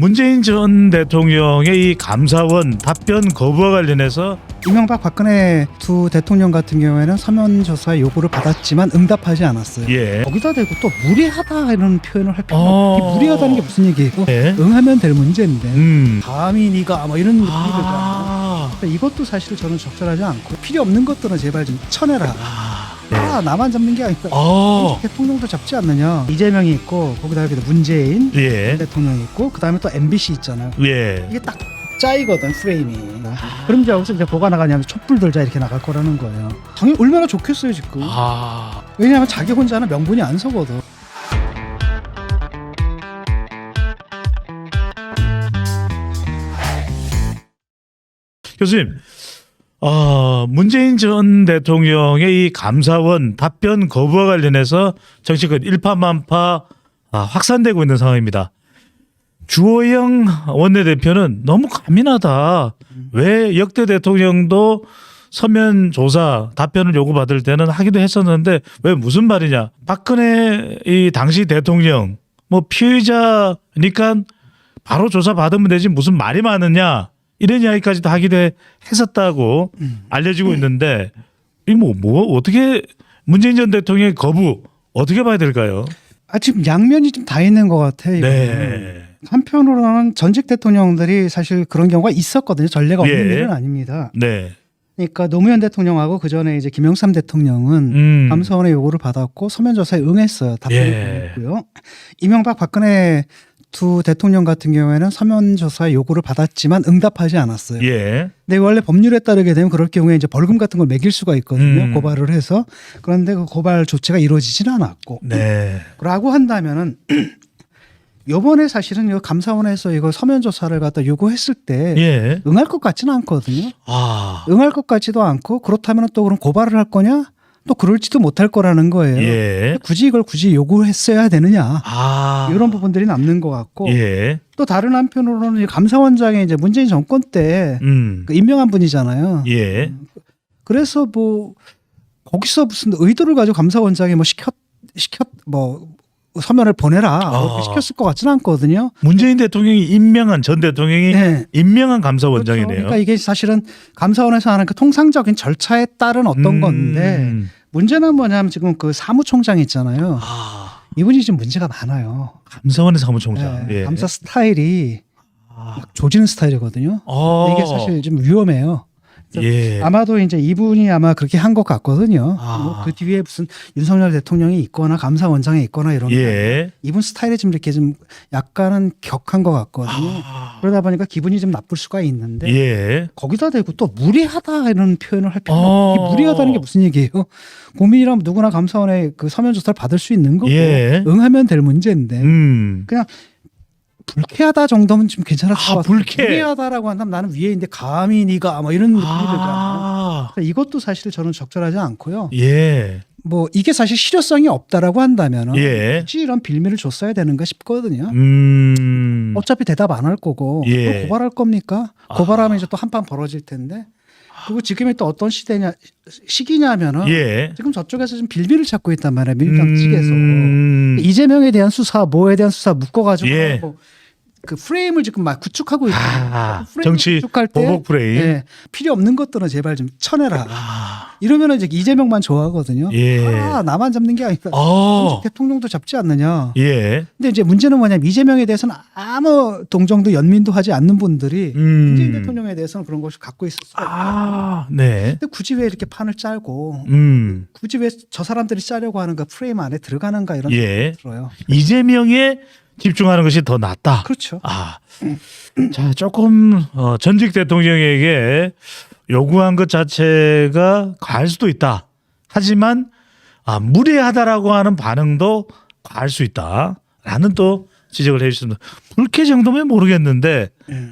문재인 전 대통령의 이 감사원 답변 거부와 관련해서 이명박 박근혜 두 대통령 같은 경우에는 서면 조사 요구를 받았지만 응답하지 않았어요. 예. 거기다 대고 또 무리하다 이런 표현을 할 필요가 어. 없고 무리하다는 게 무슨 얘기예요? 예. 응하면 될 문제인데 음. 감히 네가 뭐 이런 느낌이 들잖아요. 아. 그러니까 이것도 사실 저는 적절하지 않고 필요 없는 것들은 제발 좀 쳐내라. 아. 네. 아 나만 잡는 게 아니라 어. 대통령도 잡지 않느냐. 이재명이 있고 거기다 이렇게 문재인 예. 대통령이 있고 그 다음에 또 MBC 있잖아요. 예. 이게 딱 짜이거든 프레임이. 그럼 이제 여기서 이제 뭐가 나가냐면 촛불 들자 이렇게 나갈 거라는 거예요. 당연히 얼마나 좋겠어요 지금. 아. 왜냐하면 자기 혼자는 명분이 안 서거든. 교수님. 어, 문재인 전 대통령의 이 감사원 답변 거부와 관련해서 정치권 일파만파 아, 확산되고 있는 상황입니다. 주호영 원내대표는 너무 과민하다. 왜 역대 대통령도 서면 조사 답변을 요구받을 때는 하기도 했었는데 왜 무슨 말이냐? 박근혜 이 당시 대통령 뭐 피의자니까 바로 조사 받으면 되지 무슨 말이 많으냐 이런 이야기까지도 하기도 해- 했었다고 알려지고 있는데 이뭐 뭐 어떻게 문재인 전 대통령의 거부 어떻게 봐야 될까요? 아 지금 양면이 좀 다 있는 것 같아. 이거는. 네. 한편으로는 전직 대통령들이 사실 그런 경우가 있었거든요. 전례가 없는 예. 일은 아닙니다. 네. 그러니까 노무현 대통령하고 그 전에 이제 김영삼 대통령은 음. 감사원의 요구를 받았고 서면 조사에 응했어요. 답변을 예. 보냈고요. 이명박 박근혜 두 대통령 같은 경우에는 서면 조사 요구를 받았지만 응답하지 않았어요. 예. 근데 원래 법률에 따르게 되면 그럴 경우에 이제 벌금 같은 걸 매길 수가 있거든요. 음. 고발을 해서 그런데 그 고발 조치가 이루어지지는 않았고. 네. 라고 한다면은 요번에 사실은 이 감사원에서 이거 서면 조사를 갖다 요구했을 때 예. 응할 것 같지는 않거든요. 아. 응할 것 같지도 않고 그렇다면 또 그럼 고발을 할 거냐? 또 그럴지도 못할 거라는 거예요. 예. 굳이 이걸 굳이 요구했어야 되느냐? 아. 이런 부분들이 남는 것 같고 예. 또 다른 한편으로는 이 감사원장이 이제 문재인 정권 때 음. 그 임명한 분이잖아요. 예. 그래서 뭐 거기서 무슨 의도를 가지고 감사원장이 뭐 시켰 시켰 뭐 서면을 보내라 아. 시켰을 것 같지는 않거든요. 문재인 대통령이 임명한 전 대통령이 네. 임명한 그렇죠. 감사원장이네요. 그러니까 이게 사실은 감사원에서 하는 그 통상적인 절차에 따른 어떤 음. 건데 문제는 뭐냐면 지금 그 사무총장 있잖아요. 아. 이분이 지금 문제가 많아요. 감사원의 사무총장. 네, 예. 감사 스타일이 아. 막 조지는 스타일이거든요. 어. 이게 사실 좀 위험해요. 예. 아마도 이제 이분이 아마 그렇게 한 것 같거든요. 아. 뭐그 뒤에 무슨 윤석열 대통령이 있거나 감사원장이 있거나 이런 게 예. 이분 스타일이 좀 이렇게 좀 약간은 격한 것 같거든요. 아. 그러다 보니까 기분이 좀 나쁠 수가 있는데 예. 거기다 대고 또 무리하다 이런 표현을 할 필요가 어. 없고 이게 무리하다는 게 무슨 얘기예요? 고민이라면 누구나 감사원에 그 서면 조사를 받을 수 있는 거고 예. 응하면 될 문제인데 음. 불쾌하다 정도면 좀 괜찮을 것 아, 같아요. 불쾌. 무리하다라고 한다면 나는 위에 있는데 감히 네가 뭐 이런 느낌이 들잖아요. 아. 그러니까 이것도 사실 저는 적절하지 않고요. 예. 뭐 이게 사실 실효성이 없다라고 한다면 예. 굳이 이런 빌미를 줬어야 되는가 싶거든요. 음. 어차피 대답 안 할 거고 예. 또 고발할 겁니까? 고발하면 이제 또 한판 벌어질 텐데. 그리고 지금이 또 어떤 시대냐 시기냐면은 예. 지금 저쪽에서 좀 빌미를 찾고 있단 말이에요 민주당 측에서 음. 이재명에 대한 수사 뭐에 대한 수사 묶어가지고 예. 뭐 그 프레임을 지금 막 구축하고 있다. 아, 정치 구축할 때 보복 프레임. 예, 필요 없는 것들은 제발 좀 쳐내라. 아. 이러면은 이제 이재명만 좋아하거든요. 예. 아 나만 잡는 게 아니다. 어. 대통령도 잡지 않느냐. 예. 근데 이제 문제는 뭐냐면 이재명에 대해서는 아무 동정도 연민도 하지 않는 분들이 문재인 음. 대통령에 대해서는 그런 것을 갖고 있어요. 아, 네. 근데 굳이 왜 이렇게 판을 짜고 음. 굳이 왜 저 사람들이 짜려고 하는 그 프레임 안에 들어가는가 이런 예. 생각이 들어요. 이재명에 집중하는 것이 더 낫다. 그렇죠. 아. 자, 조금 어, 전직 대통령에게 요구한 것 자체가 과할 수도 있다. 하지만 아, 무례하다라고 하는 반응도 과할 수 있다. 라는 또 지적을 해 주셨습니다. 불쾌 정도면 모르겠는데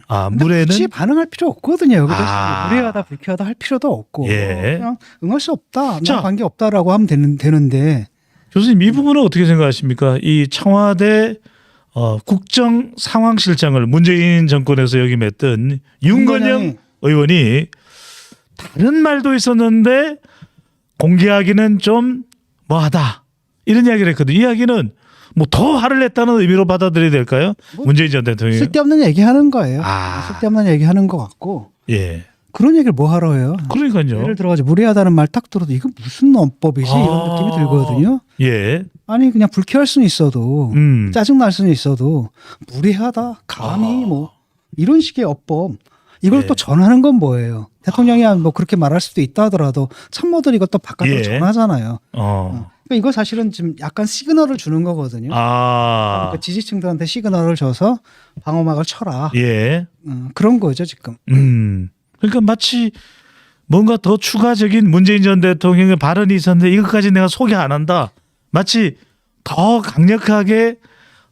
아, 무례는 굳이 반응할 필요 없거든요. 여기서 아. 무례하다 불쾌하다 할 필요도 없고 예. 그냥 응할 수 없다. 자. 난 관계 없다라고 하면 되는, 되는데 교수님 이 부분은 어떻게 생각하십니까? 이 청와대 어, 국정 상황실장을 문재인 정권에서 역임했던 윤건영 윤건영이 의원이 다른 말도 있었는데 공개하기는 좀 뭐하다 이런 이야기를 했거든요. 이야기는 뭐 더 화를 냈다는 의미로 받아들여야 될까요? 뭐 문재인 전 대통령. 쓸데없는 얘기하는 거예요. 아. 쓸데없는 얘기하는 것 같고 예. 그런 얘기를 뭐 하러 해요? 그러니까요. 예를 들어가지고 무례하다는 말 딱 들어도 이거 무슨 논법이지 아. 이런 느낌이 들거든요. 예. 아니 그냥 불쾌할 수는 있어도 음. 짜증 날 수는 있어도 무례하다 감히 아. 뭐 이런 식의 어법 이걸 예. 또 전하는 건 뭐예요? 대통령이 뭐 그렇게 말할 수도 있다 하더라도 참모들이 이것도 바깥으로 예. 전하잖아요. 어. 그러니까 이거 사실은 지금 약간 시그널을 주는 거거든요. 아. 그러니까 지지층들한테 시그널을 줘서 방어막을 쳐라. 예. 음, 그런 거죠 지금. 음. 그러니까 마치 뭔가 더 추가적인 문재인 전 대통령의 발언이 있었는데 이것까지 내가 소개 안 한다. 마치 더 강력하게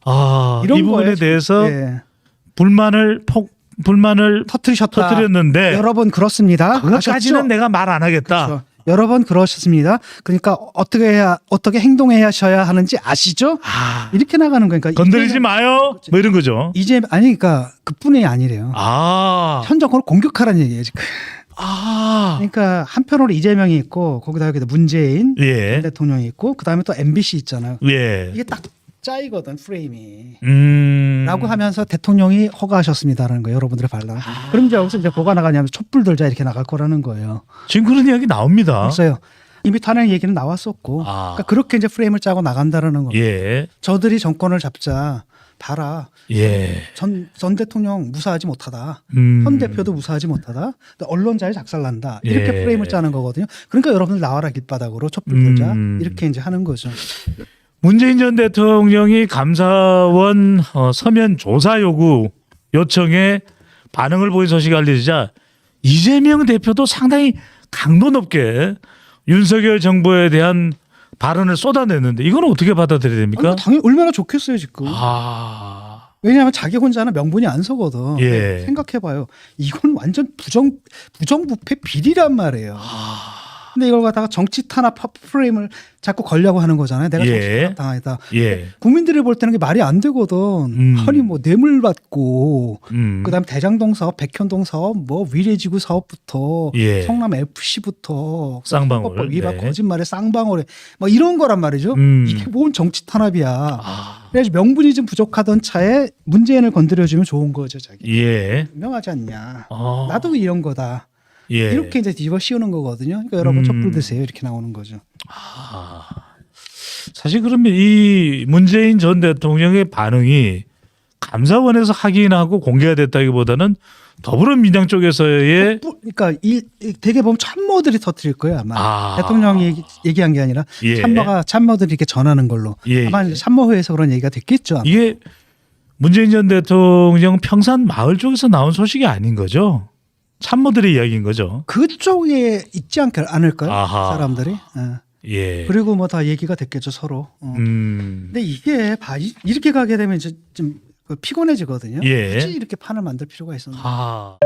아, 이런 이 부분에 거예요. 대해서 예. 불만을 폭 불만을 터트리셨다. 터뜨렸는데 여러분 그렇습니다. 그것까지는 아셨죠? 내가 말 안 하겠다. 그렇죠. 여러 번 그러셨습니다. 그러니까 어떻게 해야 어떻게 행동해야 하는지 아시죠? 아, 이렇게 나가는 거니까 건드리지 마요. 뭐 이런 거죠. 이제 아니 그러니까 그뿐이 아니래요. 아. 현 정권을 공격하라는 얘기예요 지금. 아. 그러니까 한편으로 이재명이 있고 거기다 여기다 문재인 예. 대통령이 있고 그다음에 또 MBC 있잖아요. 예. 이게 딱 짜이거든 프레임이. 음. 라고 하면서 대통령이 허가하셨습니다라는 거예요. 여러분들의 반란. 아. 그럼 이제 여기서 이제 뭐가 나가냐면 촛불 들자 이렇게 나갈 거라는 거예요. 지금 그런 이야기 나옵니다. 없어요. 이미 탄핵 얘기는 나왔었고, 아. 그러니까 그렇게 이제 프레임을 짜고 나간다라는 거. 예. 저들이 정권을 잡자. 봐라. 예. 전, 전 대통령 무사하지 못하다. 음. 현 대표도 무사하지 못하다. 언론자에 작살난다. 이렇게 예. 프레임을 짜는 거거든요. 그러니까 여러분들 나와라 길바닥으로 촛불 들자. 음. 이렇게 이제 하는 거죠. 문재인 전 대통령이 감사원 어, 서면 조사 요구 요청에 반응을 보인 소식이 알려지자 이재명 대표도 상당히 강도 높게 윤석열 정부에 대한 발언을 쏟아냈는데 이건 어떻게 받아들여야 아니, 됩니까? 당연히 얼마나 좋겠어요, 지금. 아, 왜냐하면 자기 혼자는 명분이 안 서거든. 예. 생각해봐요. 이건 완전 부정 부정부패 비리란 말이에요. 아. 근데 이걸 갖다가 정치 탄압 프레임을 자꾸 걸려고 하는 거잖아요. 내가 정치 예. 탄압 당하다. 예, 국민들이 볼 때는 그게 말이 안 되거든. 음. 아니 뭐 뇌물 받고 음, 그다음에 대장동 사업, 백현동 사업, 뭐 위례지구 사업부터 예. 성남 FC부터 쌍방울, 위반 네. 거짓말에 쌍방울에 뭐 이런 거란 말이죠. 음. 이게 뭔 정치 탄압이야. 아, 그래서 명분이 좀 부족하던 차에 문재인을 건드려주면 좋은 거죠, 자기. 예, 분명하지 않냐. 어, 나도 이런 거다. 예, 이렇게 이제 뒤집어 씌우는 거거든요. 그러니까 여러분 음. 촛불 드세요. 이렇게 나오는 거죠. 아, 사실 그러면 이 문재인 전 대통령의 반응이 감사원에서 확인하고 공개가 됐다기보다는 더불어민주당 쪽에서의 그러니까 이, 이 되게 보면 참모들이 터뜨릴 거예요 아마. 아. 대통령이 얘기, 얘기 한 게 아니라 예. 참모가 참모들이 이렇게 전하는 걸로. 예, 아마 예. 참모회에서 그런 얘기가 됐겠죠. 아마. 이게 문재인 전 대통령 평산 마을 쪽에서 나온 소식이 아닌 거죠. 참모들의 이야기인 거죠. 그쪽에 있지 않, 않을까요? 아하. 사람들이. 예. 예. 그리고 뭐 다 얘기가 됐겠죠 서로. 어. 음. 근데 이게 봐 이- 이렇게 가게 되면 이제 좀 피곤해지거든요. 예. 굳이 이렇게 판을 만들 필요가 있었나? 아.